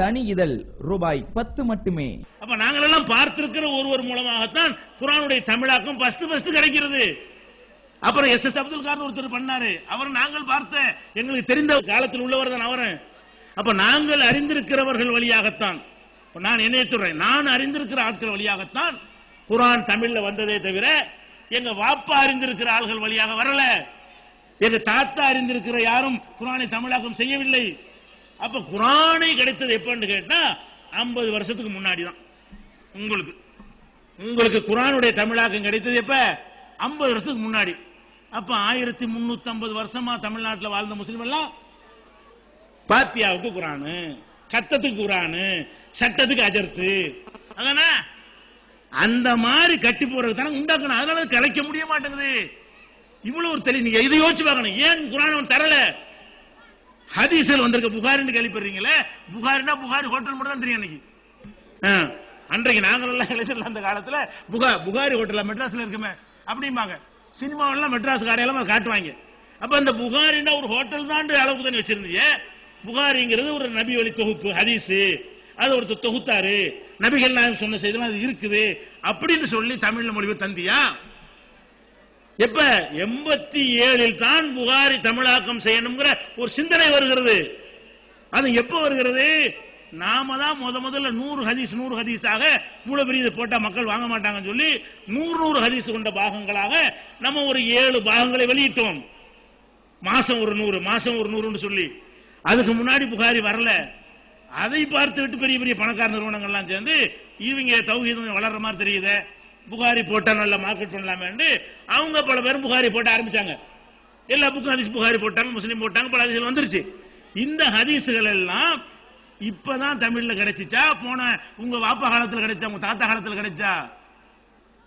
தனி இதழ் ரூபாய் பத்து மட்டுமே. அப்ப நாங்கள் எல்லாம் பார்த்திருக்கிற ஒருவர் மூலமாகத்தான் குரானுடைய தமிழாக்கம் ஃபர்ஸ்ட் ஃபர்ஸ்ட் கிடைக்கிறது. அப்புறம் எஸ் எஸ் அப்துல் கார் ஒருத்தர் பண்ணாரு. அவர் நாங்கள் பார்த்த எங்களுக்கு தெரிந்த காலத்தில் உள்ளவர் தான் அவரு. அப்ப நாங்கள் அறிந்திருக்கிறவர்கள் வழியாகத்தான். நான் என்ன சொல்றேன். நான் அறிந்திருக்கிற ஆட்கள் வழியாகத்தான் குரான் தமிழ்ல வந்ததே தவிர எங்க வாப்பா அறிந்திருக்கிற ஆள்கள் வழியாக வரல. எங்க தாத்தா அறிந்திருக்கிற யாரும் குரானை தமிழாக்கம் செய்யவில்லை. அப்ப குரானை கிடைத்தது எப்பன்னு கேட்டா ஐம்பது வருஷத்துக்கு முன்னாடி தான் உங்களுக்கு. உங்களுக்கு குரானுடைய தமிழாக்கம் கிடைத்தது எப்ப? ஐம்பது வருஷத்துக்கு முன்னாடி. அப்ப ஆயிரத்தி முன்னூத்தி ஐம்பது வருஷமா தமிழ்நாட்டில் வாழ்ந்த முஸ்லீம் எல்லாம் பாத்தியாவுக்கு குரானு கத்தத்துக்கு குரானு சட்டத்துக்கு அஜர்த்து. அதானே? அந்த மாதிரி கட்டி போறது தானே உண்டாக்கணும். அதனால அது கலைக்க முடிய மாட்டேங்குது. இவ்வளவு ஒரு தெளிவு. நீங்க இதை யோசிச்சு பார்க்கணும். ஏன் குரான் தரல? ஹதீஸில் வந்திருக்க புகாரின்னு கேள்விப்படுறீங்களே? புகாரினா புகாரி ஹோட்டல் மட்டும் தான் தெரியும் அன்னைக்கு. ஆ, அன்றைக்கு நாங்கள் எல்லாம் இளைஞர்கள் அந்த காலத்துல. புகா புகாரி ஹோட்டல்? மெட்ராஸ்ல இருக்குமே. அப்படிம்பாங்க. சினிமாவெல்லாம் மெட்ராஸ் கடையெல்லாம் காட்டுவாங்க. அப்ப அந்த புகாரின்னா ஒரு ஹோட்டல் தான் அளவுக்கு தானே வச்சிருந்தீங்க புகாரிங்கிறது ஒரு நபி வழி தொகுப்பு ஹதீஸு. அது ஒருத்தர் தொகுத்தாரு. நபிகள் நாயகம் சொன்ன செய்தெல்லாம் அது இருக்குது. அப்படின்னு சொல்லி தமிழ்ல மொழிவை தந்தியா? எப்ப? எண்பத்தி ஏழில் தான் புகாரி தமிழாக்கம் செய்யணுங்கிற ஒரு சிந்தனை வருகிறது. அது எப்ப வருகிறது? நாம தான் முத முதல்ல நூறு ஹதீஸ் நூறு ஹதீஸாக மூல பெரிய போட்டா மக்கள் வாங்க மாட்டாங்கன்னு சொல்லி நூறு நூறு ஹதீஸ் கொண்ட பாகங்களாக நம்ம ஒரு ஏழு பாகங்களை வெளியிட்டோம். மாசம் ஒரு நூறு மாசம் ஒரு நூறுன்னு சொல்லி. அதுக்கு முன்னாடி புகாரி வரல. அதை பார்த்து விட்டு பெரிய பெரிய பணக்கார நிறுவனங்கள்லாம் சேர்ந்து இவங்க தௌஹீதம் வளர்ற மாதிரி தெரியுதே. புகாரி போட்டா நல்லா மார்க்கெட் பண்ணலாமேன்னு அவங்க பல பேரும் புகாரி போட்ட ஆரம்பிச்சாங்க. எல்லா புக்கும் ஹதீஸ் புகாரி போட்டாங்க முஸ்லீம் போட்டாங்க பல ஹதீஸ்கள் வந்துருச்சு. இந்த ஹதீஸுகள் எல்லாம் இப்பதான் தமிழ்ல கிடைச்சிச்சா? போன உங்க வாப்பா காலத்தில் கிடைச்சா உங்க தாத்தா காலத்தில் கிடைச்சா?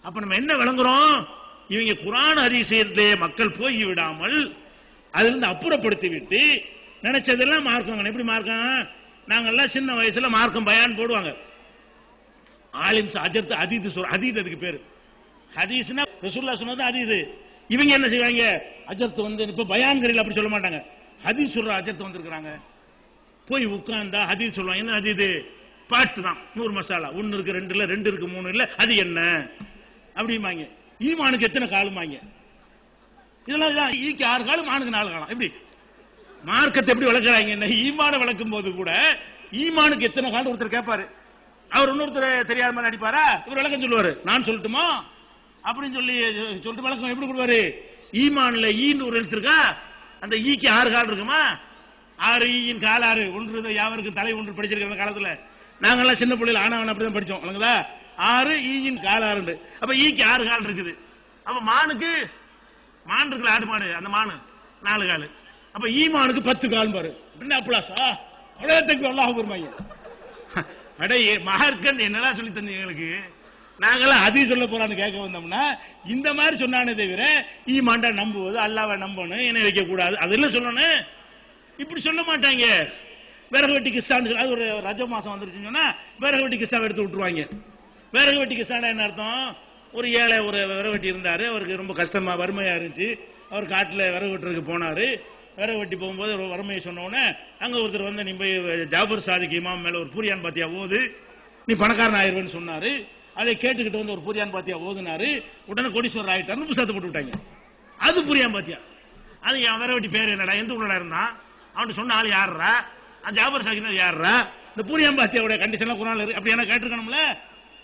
அப்ப நம்ம என்ன விளங்குறோம்? இவங்க குரான் அதிசயத்திலே மக்கள் போய் விடாமல் அதிலிருந்து அப்புறப்படுத்தி விட்டு நினைச்சதெல்லாம் மார்க்கங்க எப்படி மார்க்கம் நாங்கெல்லாம் சின்ன வயசுல மார்க்கம் பயான் போடுவாங்க. ஆலிம் அஜர்த்து அதீது சொல் அதீத் அதுக்கு பேரு. ஹதீஸ்னா ரசூல்லா சொன்னது அதீது. இவங்க என்ன செய்வாங்க? அஜர்த்து வந்து இப்ப பயான்கரில் அப்படி சொல்ல மாட்டாங்க. ஹதீஸ் சொல்ற அஜர்த்து வந்திருக்கிறாங்க. போய் உட்கார்ந்தா ஹதீஸ் சொல்லுவாங்க. என்ன அதீது பாட்டு தான். நூறு மசாலா. ஒன்று இருக்கு ரெண்டு இல்லை ரெண்டு இருக்கு மூணு இல்லை அது என்ன? அப்படிம்பாங்க. ஈமானுக்கு எத்தனை காலுமாங்க இதெல்லாம் இதான். ஈக்கு ஆறு காலம் மானுக்கு நாலு காலம் எப்படி? மார்க்கத்தை எப்படி வளர்க்குறாங்க ஈமான வளர்க்கும் போது கூட ஈமானுக்கு எத்தனை காலம் ஒருத்தர் கேட்பாரு அவர் இன்னொருத்தர் தெரியாத மாதிரி அடிப்பாரா இவர் விளக்கம் சொல்லுவாரு. நான் சொல்லட்டுமா? அப்படின்னு சொல்லி சொல்லிட்டு விளக்கம் எப்படி கொடுப்பாரு? ஈமான்ல ஈன்னு ஒரு எழுத்து இருக்கா அந்த ஈக்கு ஆறு கால் இருக்குமா? ஆறு ஈயின் கால் ஆறு. ஒன்று யாவருக்கு தலை ஒன்று படிச்சிருக்க அந்த காலத்துல. நாங்கெல்லாம் சின்ன பிள்ளைகள் ஆனவன் அப்படிதான் படிச்சோம். விளங்குதா? ஆறு ஈயின் கால் ஆறு அப்ப ஈக்கு ஆறு கால் இருக்குது. அப்ப மானுக்கு மான் இருக்குல்ல ஆடு மாடு. அந்த மானு நாலு கால். அப்ப ஈமானுக்கு பத்து கால் பாரு அப்படின்னு அப்ளாஸா அவ்வளோ அல்லாஹ் பெருமாங்க அடே மகர்கன் என்னடா சொல்லி தந்தீங்க எங்களுக்கு? நாங்களாம் அதி சொல்ல போறான்னு கேட்க வந்தோம்னா இந்த மாதிரி சொன்னானே தவிர ஈமாண்டா நம்புவது அல்லாவை நம்பணும் இணை வைக்க கூடாது அதெல்லாம் சொல்லணும் இப்படி சொல்ல மாட்டாங்க. விறகு வெட்டி கிஸ்ஸான்னு சொல்லி அது ஒரு ரஜ மாசம் வந்துருச்சுன்னு சொன்னா விறகு வெட்டி கிஸ்ஸாவை எடுத்து விட்டுருவாங்க. விறகு வெட்டி கிஸ்ஸானா என்ன அர்த்தம்? ஒரு ஏழை ஒரு விறகு வெட்டி இருந்தாரு அவருக்கு ரொம்ப கஷ்டமா வறுமையா இருந்துச்சு. அவர் காட்டுல விறகு வெட்டுறதுக்கு போனாரு. விறகு வெட்டி போகும்போது ஒரு வறுமையை சொன்னோடனே அங்கே ஒருத்தர் வந்து நீ போய் ஜாஃபர் சாதிக் இமாம் மேலே ஒரு பூரியான் பாத்தியா ஓது? நீ பணக்காரன் ஆயிருவேன்னு சொன்னாரு. அதை கேட்டுக்கிட்டு வந்து ஒரு பூரியான் பாத்தியா ஓதுனாரு. உடனே கோடீஸ்வரர் ஆகிட்டார்னு புத்தகத்தை போட்டு விட்டாங்க. அது புரியாம பாத்தியா? அது என் விறகு பேர் என்னடா? எந்த ஊர்ல இருந்தான் அவன் சொன்ன ஆள் யாருறா? அந்த ஜாபர் சாகினா யாருறா? இந்த பூரியான் பாத்தியாவுடைய கண்டிஷன்ல குரான் இருக்கு அப்படி என்ன கேட்டிருக்கணும்ல?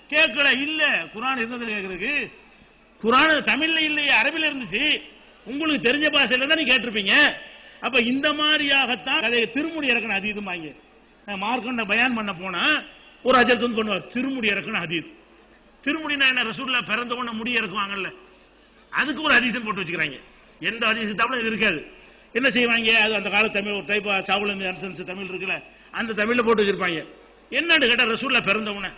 கேட்கல இல்ல. குரான் இருந்தது கேட்கறதுக்கு. குரான் தமிழ்ல இல்லையே அரபில இருந்துச்சு. உங்களுக்கு தெரிஞ்ச பாஷையில தான் நீ கேட்டிருப்பீங்க. அப்ப இந்த மாதிரியாகத்தான் கதையை திருமுடி இறக்கணும் அதீதம் வாங்கி. மார்க்கண்ட பயான் பண்ண போனா ஒரு அஜர்த்து பண்ணுவார் திருமுடி இறக்கணும் அதீத். திருமுடினா என்ன ரசூல்லா பிறந்த உடனே முடி இறக்குவாங்கல்ல. அதுக்கு ஒரு அதிசயம் போட்டு வச்சுக்கிறாங்க. எந்த அதிசயத்தாலும் இது இருக்காது. என்ன செய்வாங்க? அது அந்த கால தமிழ் ஒரு டைப் சாவுலம் அன்சன்ஸ் தமிழ் இருக்குல்ல அந்த தமிழ்ல போட்டு வச்சிருப்பாங்க. என்னன்னு கேட்டால் ரசூல்லா பிறந்த உடனே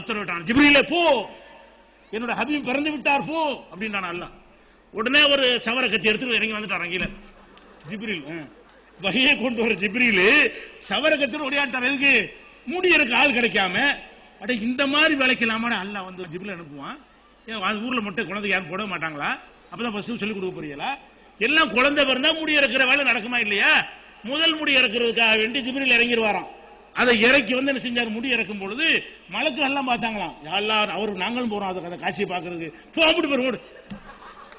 உத்தரவிட்டான் ஜிப்ரீலே போ! என்னோட ஹபீப் பிறந்து விட்டார் போ! அப்படின்றான் அல்ல உடனே ஒரு சவர கத்தி எடுத்து இறங்கி வந்துட்டார் கீழே ஜிப்ரில். ஆ. வகையை கொண்டு வர ஜிப்ரில் சவரகத்தில் கத்தின்னு எதுக்கு? மூடி ஆள் கிடைக்காம. அட இந்த மாதிரி வேலைக்கலாமா அல்ல வந்து ஜிப்ரில் அனுப்புவான். ஏன் அது ஊர்ல மட்டும் குழந்தை யாரும் போட மாட்டாங்களா? அப்பதான் ஃபர்ஸ்ட் சொல்லி கொடுக்க போறீங்களா? எல்லாம் குழந்தை பிறந்தா முடி இறக்குற வேலை நடக்குமா இல்லையா? முதல் முடி இறக்குறதுக்காக வேண்டி ஜிப்ரில் இறங்கிடுவாராம் அதை இறக்கி வந்து என்ன செஞ்சார்? முடி இறக்கும் பொழுது மலக்கு எல்லாம் பார்த்தாங்களாம். எல்லாம் அவர் நாங்களும் போறோம். அதை அந்த காட்சியை பாக்குறதுக்கு போக முடியும் ஓடு.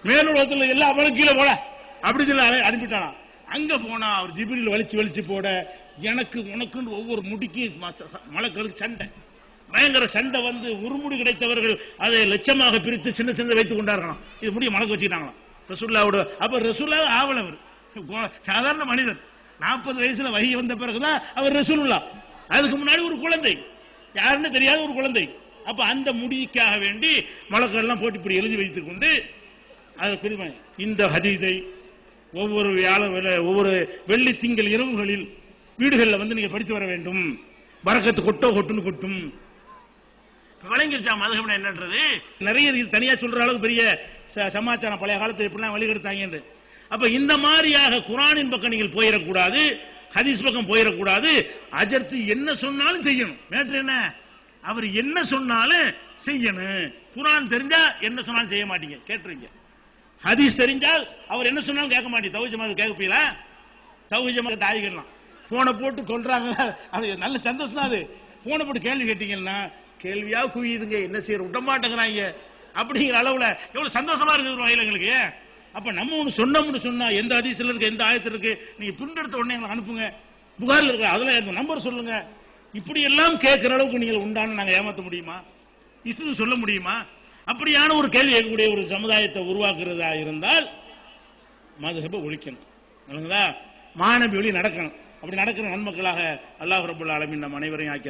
மேலுலகத்துல எல்லா அவளும் கீழே போட. அப்படி சொல்லி அனுப்பிட்டானா. அங்க போனா அவர் ஜிபிரியில் வலிச்சு வலிச்சு போட எனக்கு உனக்குன்னு ஒவ்வொரு முடிக்கும் மலக்களுக்கு சண்டை. பயங்கர சண்டை வந்து உருமுடி கிடைத்தவர்கள் அதை லட்சமாக பிரித்து சின்ன சின்ன வைத்துக் கொண்டார்களாம். இது முடிய மலக்கு வச்சுக்கிட்டாங்களாம். ரசூல்லாவோட அப்ப ரசூல்லா ஆவலவர். சாதாரண மனிதர். நாற்பது வயசுல வகி வந்த பிறகுதான் அவர் ரசூலுல்லா. அதுக்கு முன்னாடி ஒரு குழந்தை. யாருன்னு தெரியாத ஒரு குழந்தை. அப்ப அந்த முடிக்காக வேண்டி மலக்கள் எல்லாம் போட்டு இப்படி எழுதி வைத்துக் கொண்டு அதை இந்த ஹதீதை ஒவ்வொரு வியாழ ஒவ்வொரு வெள்ளி திங்கள் இரவுகளில் வீடுகளில் வந்து நீங்க படித்து வர வேண்டும். பறக்கத்து கொட்டோ கொட்டுன்னு கொட்டும். விளங்கிருச்சா மதுகம் என்னன்றது? நிறைய இது தனியா சொல்ற அளவுக்கு பெரிய சமாச்சாரம் பழைய காலத்துல இப்படிலாம் வழிகெடுத்தாங்க அப்ப இந்த மாதிரியாக குரானின் பக்கம் நீங்கள் போயிடக்கூடாது ஹதீஸ் பக்கம் போயிடக்கூடாது அஜர்த்து என்ன சொன்னாலும் செய்யணும். மேட்ரு என்ன? அவர் என்ன சொன்னாலும் செய்யணும். குரான் தெரிஞ்சா என்ன சொன்னாலும் செய்ய மாட்டீங்க. கேட்டுறீங்க ஹதீஸ் தெரிஞ்சால் அவர் என்ன சொன்னாலும் கேட்க மாட்டீங்க தௌஜமா கேட்கப்பீங்களா? தௌஜமா தாய்கள்லாம் போனை போட்டு கொள்றாங்க அது நல்ல சந்தோஷம் தான் அது. போனை போட்டு கேள்வி கேட்டீங்கன்னா கேள்வியா குவியுதுங்க. என்ன செய்யற விட மாட்டேங்கிறாங்க. அப்படிங்கிற அளவுல எவ்வளவு சந்தோஷமா இருக்குது வகையில் எங்களுக்கு? அப்ப நம்ம ஒண்ணு சொன்னோம்னு சொன்னா எந்த அதிசயில் இருக்கு எந்த ஆயத்தில் இருக்கு நீங்க பிரிண்ட் எடுத்த உடனே எங்களை அனுப்புங்க. புகாரில் இருக்கிற அதுல எங்க நம்பர் சொல்லுங்க. இப்படி எல்லாம் கேட்கிற அளவுக்கு நீங்கள் உண்டான நாங்க ஏமாத்த முடியுமா? இது சொல்ல முடியுமா? அப்படியான ஒரு கேள்வி கேட்கக்கூடிய ஒரு சமுதாயத்தை உருவாக்குறதா இருந்தால் மதுஹபை ஒழிக்கணும். மாணவி ஒளி நடக்கணும். அப்படி நடக்கிற நன்மக்களாக அல்லாஹ் ரபுல்லா அலமின் நம் அனைவரையும் ஆக்கி